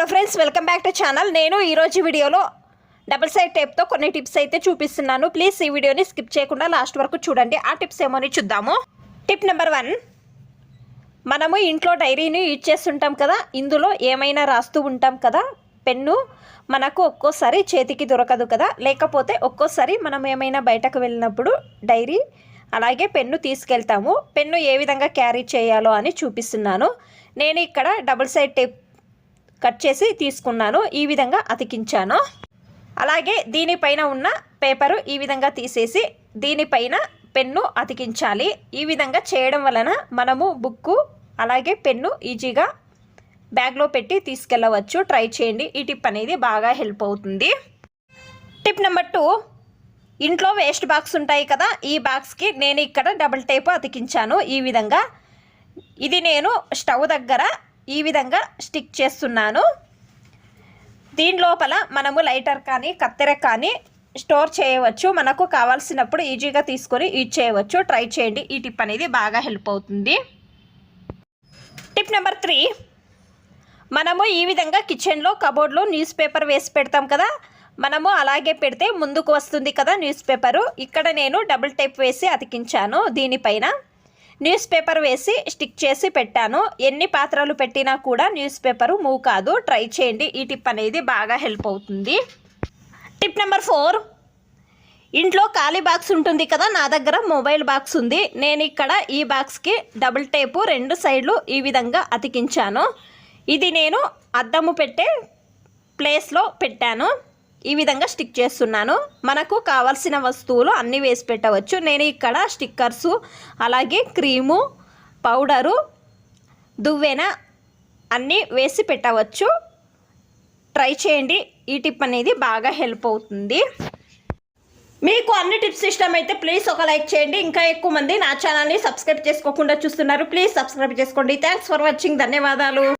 Hello friends welcome back to channel నేను ఈరోజు వీడియోలో డబుల్ సైడ్ టేప్తో కొన్ని టిప్స్ అయితే చూపిస్తున్నాను. ప్లీజ్ ఈ వీడియోని స్కిప్ చేయకుండా లాస్ట్ వరకు చూడండి. ఆ టిప్స్ ఏమో అని చూద్దాము. టిప్ నెంబర్ వన్ మనము ఇంట్లో డైరీని యూజ్ చేస్తుంటాం కదా ఇందులో ఏమైనా రాస్తూ ఉంటాం కదా పెన్ను మనకు ఒక్కోసారి చేతికి దొరకదు కదా లేకపోతే ఒక్కోసారి మనం ఏమైనా బయటకు వెళ్ళినప్పుడు డైరీ అలాగే పెన్ను తీసుకెళ్తాము. పెన్ను ఏ విధంగా క్యారీ చేయాలో అని చూపిస్తున్నాను. నేను ఇక్కడ డబుల్ సైడ్ టేప్ కట్ చేసి తీసుకున్నాను ఈ విధంగా అతికించాను. అలాగే దీనిపైన ఉన్న పేపరు ఈ విధంగా తీసేసి దీనిపైన పెన్ను అతికించాలి. ఈ విధంగా చేయడం వలన మనము బుక్కు అలాగే పెన్ను ఈజీగా బ్యాగ్లో పెట్టి తీసుకెళ్ళవచ్చు. ట్రై చేయండి. ఈ టిప్ అనేది బాగా హెల్ప్ అవుతుంది. Tip number two. ఇంట్లో వేస్ట్ బాక్స్ ఉంటాయి కదా ఈ బాక్స్కి నేను ఇక్కడ డబుల్ టేప్ అతికించాను ఈ విధంగా. ఇది నేను స్టవ్ దగ్గర ఈ విధంగా స్టిక్ చేస్తున్నాను. దీని లోపల మనము లైటర్ కానీ కత్తెర కానీ స్టోర్ చేయవచ్చు. మనకు కావాల్సినప్పుడు ఈజీగా తీసుకొని యూజ్ చేయవచ్చు. ట్రై చేయండి. ఈ టిప్ అనేది బాగా హెల్ప్ అవుతుంది. Tip number three. మనము ఈ విధంగా కిచెన్లో కబోర్డ్లో న్యూస్ పేపర్ వేసి పెడతాం కదా? మనము అలాగే పెడితే ముందుకు వస్తుంది కదా న్యూస్ పేపరు. ఇక్కడ నేను డబుల్ టైప్ వేసి అతికించాను దీనిపైన. న్యూస్ పేపర్ వేసి స్టిక్ చేసి పెట్టాను. ఎన్ని పాత్రలు పెట్టినా కూడా న్యూస్ పేపరు మూవ్ కాదు. ట్రై చేయండి. ఈ టిప్ అనేది బాగా హెల్ప్ అవుతుంది. Tip number four. ఇంట్లో ఖాళీ బాక్స్ ఉంటుంది కదా నా దగ్గర మొబైల్ బాక్స్ ఉంది. నేను ఇక్కడ ఈ బాక్స్కి డబుల్ టేపు రెండు సైడ్లు ఈ విధంగా అతికించాను. ఇది నేను అద్దము పెట్టే ప్లేస్లో పెట్టాను. ఈ విధంగా స్టిక్ చేస్తున్నాను. మనకు కావాల్సిన వస్తువులు అన్నీ వేసి పెట్టవచ్చు. నేను ఇక్కడ స్టిక్కర్సు అలాగే క్రీము పౌడరు దువ్వెన అన్నీ వేసి పెట్టవచ్చు. ట్రై చేయండి. ఈ టిప్ అనేది బాగా హెల్ప్ అవుతుంది. మీకు అన్ని టిప్స్ ఇష్టమైతే ప్లీజ్ ఒక లైక్ చేయండి. ఇంకా ఎక్కువ మంది నా ఛానల్ని సబ్స్క్రైబ్ చేసుకోకుండా చూస్తున్నారు. ప్లీజ్ సబ్స్క్రైబ్ చేసుకోండి. Thanks for watching. ధన్యవాదాలు.